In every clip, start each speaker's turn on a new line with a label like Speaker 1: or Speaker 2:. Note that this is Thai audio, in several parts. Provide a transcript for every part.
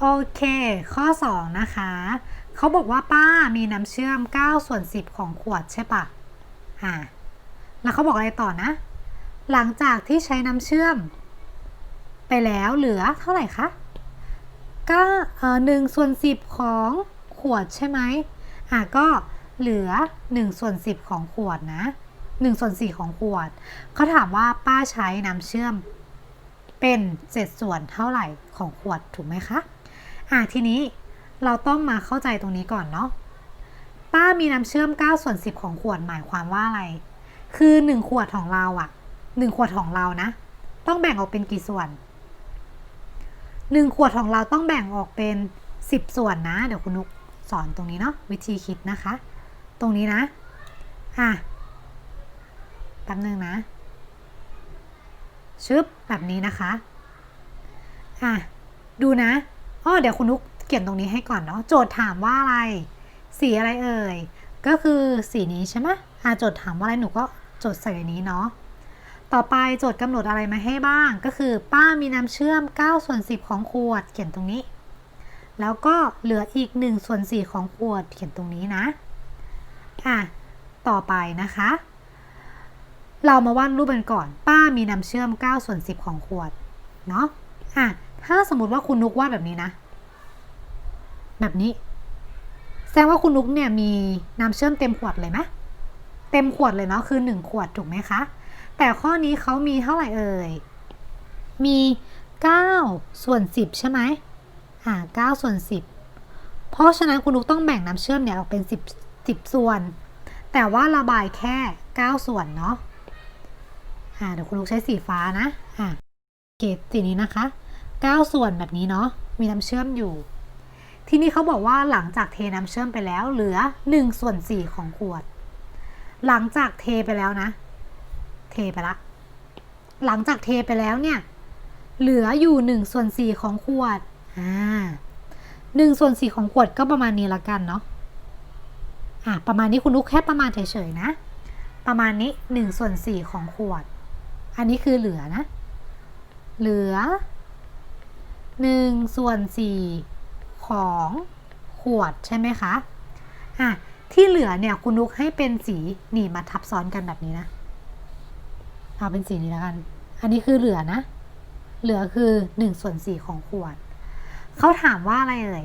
Speaker 1: โอเค ข้อ 2 นะคะ เขาบอกว่าป้ามีน้ำเชื่อม 9 ส่วน 10 ของขวดใช่ปะอ่าแล้วเขาบอกอะไรต่อนะ หลังจากที่ใช้น้ำเชื่อม ไปแล้วเหลือเท่าไหร่คะก็เอ่อหนึ่งส่วนสิบของขวดใช่ไหมอะก็เหลือ1ส่วน10 ของขวดนะ1ส่วน4ของขวด เขาถามว่าป้าใช้น้ำเชื่อมเป็นเศษส่วนเท่าไหร่ของขวดถูกไหมคะ อะทีนี้เราต้องมาเข้าใจตรงนี้ก่อนเนาะป้ามีน้ำเชื่อม 9 ส่วน 10 ของขวดหมายความว่าอะไร คือ 1 ขวดของเราอะ1ขวดของเรานะ ต้องแบ่งออกเป็นกี่ส่วน 1 ขวดของเราต้องแบ่งออกเป็น 10 ส่วนนะ เดี๋ยวคุณนุกสอนตรงนี้เนาะวิธีคิดนะคะ ตรงนี้นะ อะแป๊บนึงนะ ชึบแบบนี้นะคะ อะ ดูนะ อ๋อเดี๋ยวคุณนุกเขียนตรงนี้ให้ก่อนเนาะโจทย์ถามว่าอะไร สีอะไรเอ่ย ก็คือสีนี้ใช่ไหมอะโจทย์ถามว่าอะไรหนูก็โจทย์ใส่ในนี้เนาะต่อไปโจทย์กำหนดอะไรมาให้บ้าง ก็คือป้ามีน้ำเชื่อม9ส่วน10 ของขวด เขียนตรงนี้ แล้วก็เหลืออีก1ส่วน4ของขวด เขียนตรงนี้นะอะต่อไปนะคะ เรามาวาดรูปกันก่อน ป้ามีน้ำเชื่อม9ส่วน10 ของขวดเนาะอะ ถ้าสมมติว่าคุณนุกวาดแบบนี้นะ แบบนี้ แสดงว่าคุณนุกเนี่ยมีน้ำเชื่อมเต็มขวดเลยไหมเต็มขวดเลยเนาะคือ1ขวดถูกไหมคะ แต่ข้อนี้เขามีเท่าไหร่เอ่ย มี9ส่วน10 ใช่ไหมอ่า9ส่วน 10 เพราะฉะนั้นคุณนุกต้องแบ่งน้ำเชื่อมเนี่ยออกเป็น 10 10 ส่วน แต่ว่าระบายแค่ 9 ส่วนเนาะอ่าเดี๋ยวคุณนุกใช้สีฟ้านะอ่าเกตสีนี้นะคะ 9 ส่วนแบบนี้เนาะมีน้ำเชื่อมอยู่ ที่นี้เขาบอกว่าหลังจากเทน้ำเชื่อมไปแล้วเหลือ1ส่วน4ของขวด หลังจากเทไปแล้วนะ เทไปละ หลังจากเทไปแล้วเนี่ย เหลืออยู่1ส่วน4ของขวดอ่าหนึ่งส่วนสี่ของขวดก็ประมาณนี้ละกันเนาะ อะประมาณนี้คุณนุกแค่ประมาณเฉยๆนะ ประมาณนี้1ส่วน4ของขวด อันนี้คือเหลือนะ เหลือ 1 ส่วน 4 ของขวดใช่ไหมคะอะที่เหลือเนี่ยคุณนุกให้เป็นสีนี่มาทับซ้อนกันแบบนี้นะ เอาเป็นสีนี้แล้วกัน อันนี้คือเหลือนะ เหลือคือ1ส่วน4ของขวด เขาถามว่าอะไรเอ่ย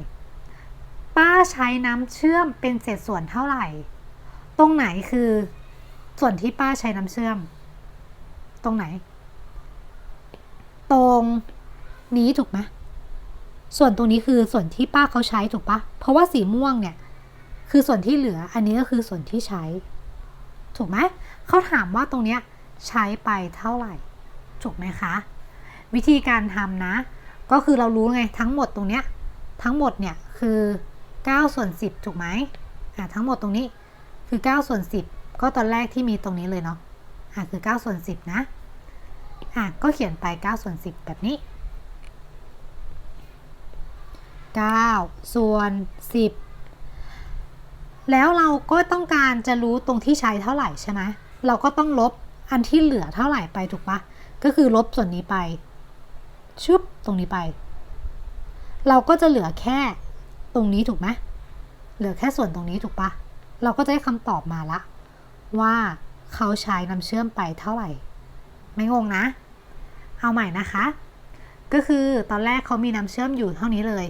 Speaker 1: ป้าใช้น้ำเชื่อมเป็นเศษส่วนเท่าไหร่ ตรงไหนคือส่วนที่ป้าใช้น้ำเชื่อม ตรงไหน ตรงนี้ถูกไหม ส่วนตรงนี้คือส่วนที่ป้าเขาใช้ถูกปะเพราะว่าสีม่วงเนี่ย คือส่วนที่เหลือ อันนี้ก็คือส่วนที่ใช้ ถูกไหมเขาถามว่าตรงเนี้ยใช้ไปเท่าไหร่ ถูกไหมคะ วิธีการทำนะ ก็คือเรารู้ไงทั้งหมดตรงเนี้ยทั้งหมดเนี่ยคือ9ส่วน10 ถูกไหมอะทั้งหมดตรงนี้คือ9ส่วน10 ก็ตอนแรกที่มีตรงนี้เลยเนาะอะคือ9ส่วน10 นะอะก็เขียนไป9ส่วน10 แบบนี้ 9 ส่วน 10 แล้วเราก็ต้องการจะรู้ตรงที่ใช้เท่าไหร่ใช่ไหมเราก็ต้องลบอันที่เหลือเท่าไหร่ไปถูกปะก็คือลบส่วนนี้ไป ชุบตรงนี้ไป เราก็จะเหลือแค่ตรงนี้ถูกไหมเหลือแค่ส่วนตรงนี้ถูกปะเราก็จะได้คำตอบมาละ ว่าเขาใช้น้ำเชื่อมไปเท่าไหร่ ไม่งงนะ เอาใหม่นะคะ ก็คือตอนแรกเขามีน้ำเชื่อมอยู่เท่านี้เลย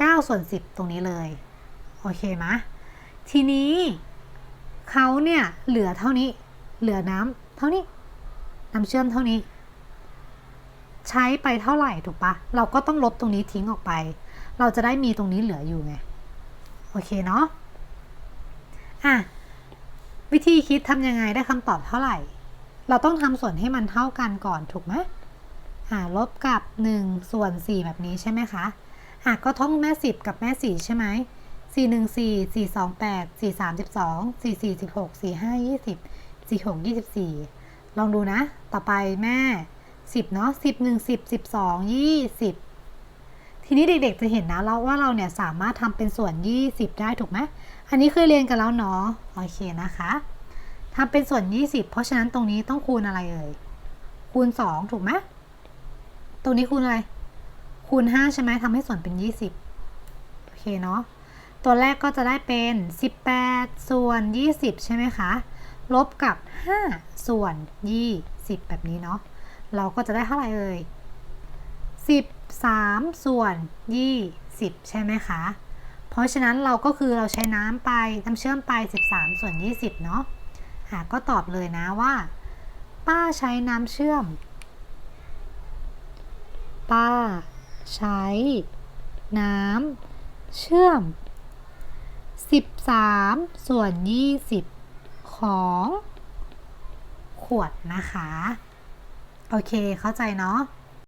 Speaker 1: 9 ส่วน 10 ตรงนี้เลย โอเคไหมทีนี้เขาเนี่ยเหลือเท่านี้ เหลือน้ำเท่านี้ น้ำเชื่อมเท่านี้ ใช้ไปเท่าไหร่ถูกปะเราก็ต้องลบตรงนี้ทิ้งออกไป เราจะได้มีตรงนี้เหลืออยู่ไง โอเคเนาะอะวิธีคิดทำยังไงได้คำตอบเท่าไหร่ เราต้องทำส่วนให้มันเท่ากันก่อนถูกไหมอ่าลบกับ 1 ส่วน 4 แบบนี้ใช่ไหมคะ อะก็ท่องแม่10กับแม่4ใช่ไหม4 1 4 4 2 8 4 3 12 4 4 16 4 5 20 4 6 24ลองดูนะ ต่อไปแม่10เนาะ10 1 10 12 20ทีนี้เด็กๆจะเห็นนะเราว่าเราเนี่ยสามารถทำเป็นส่วน 20 ได้ถูกไหมอันนี้เคยเรียนกันแล้วเนาะโอเคนะคะทำเป็นส่วน 20 เพราะฉะนั้นตรงนี้ต้องคูณอะไรเอ่ยคูณ 2 ถูกไหมตรงนี้คูณอะไร คูณ 5 ใช่ไหมทำให้ส่วนเป็น 20 โอเคเนาะ ตัวแรกก็จะได้เป็น 18 ส่วน 20 ใช่ไหมคะ ลบกับ 5 ส่วน 20 แบบนี้เนาะ เราก็จะได้เท่าไหร่เอ่ย 13 ส่วน 20 ใช่ไหมคะ เพราะฉะนั้นเราก็คือเราใช้น้ำไปน้ำเชื่อมไป 13 ส่วน 20 เนาะอะก็ตอบเลยนะว่า ป้าใช้น้ำเชื่อม ป้า ใช้ น้ำเชื่อม 13 ส่วน 20 ของ ขวดนะคะ โอเคเข้าใจเนาะ